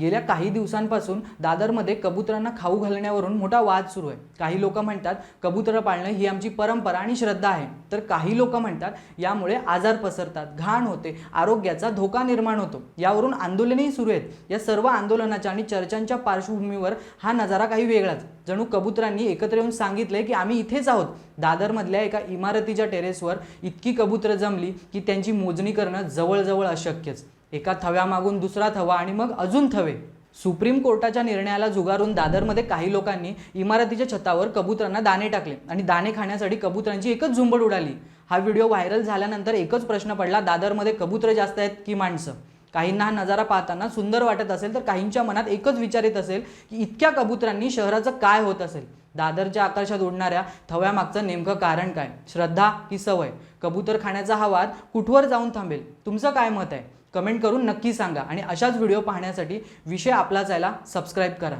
गेल्या काही दिवसांपासून दादरमध्ये कबुतरांना खाऊ घालण्यावरून मोठा वाद सुरू आहे. काही लोक म्हणतात कबुतरं पाळणं ही आमची परंपरा आणि श्रद्धा आहे. तर काही लोक म्हणतात यामुळे आजार पसरतात घाण होते आरोग्याचा धोका निर्माण होतो. यावरून आंदोलनही सुरू आहेत. या सर्व आंदोलनाच्या आणि चर्चांच्या पार्श्वभूमीवर हा नजारा काही वेगळाच. जणू कबुतरांनी एकत्र येऊन सांगितलंय की आम्ही इथेच आहोत. दादरमधल्या एका इमारतीच्या टेरेसवर इतकी कबुतरं जमली की त्यांची मोजणी करणं जवळजवळ अशक्यच. एका थव्यामागून दुसरा थवा आणि मग अजून थवे. सुप्रीम कोर्टाच्या निर्णयाला जुगारून दादरमध्ये काही लोकांनी इमारतीच्या छतावर कबुतरांना दाणे टाकले आणि दाणे खाण्यासाठी कबुतरांची एकच झुंबड उडाली. हा व्हिडिओ व्हायरल झाल्यानंतर एकच प्रश्न पडला दादरमध्ये कबुतर जास्त आहेत की माणसं? काहींना हा नजारा पाहताना सुंदर वाटत असेल तर काहींच्या मनात एकच विचार येत असेल की इतक्या कबुतरांनी शहराचं काय होत असेल? दादरच्या आकाशात उडणाऱ्या थव्यामागचं नेमकं कारण काय? श्रद्धा की सवय? कबूतर खाण्याचा हा वाद कुठवर जाऊन थांबेल? तुमचं काय मत आहे? कमेंट करून नक्की सांगा आणि अशाच व्हिडिओ पाहण्यासाठी विषय आपला जायला सबस्क्राईब करा.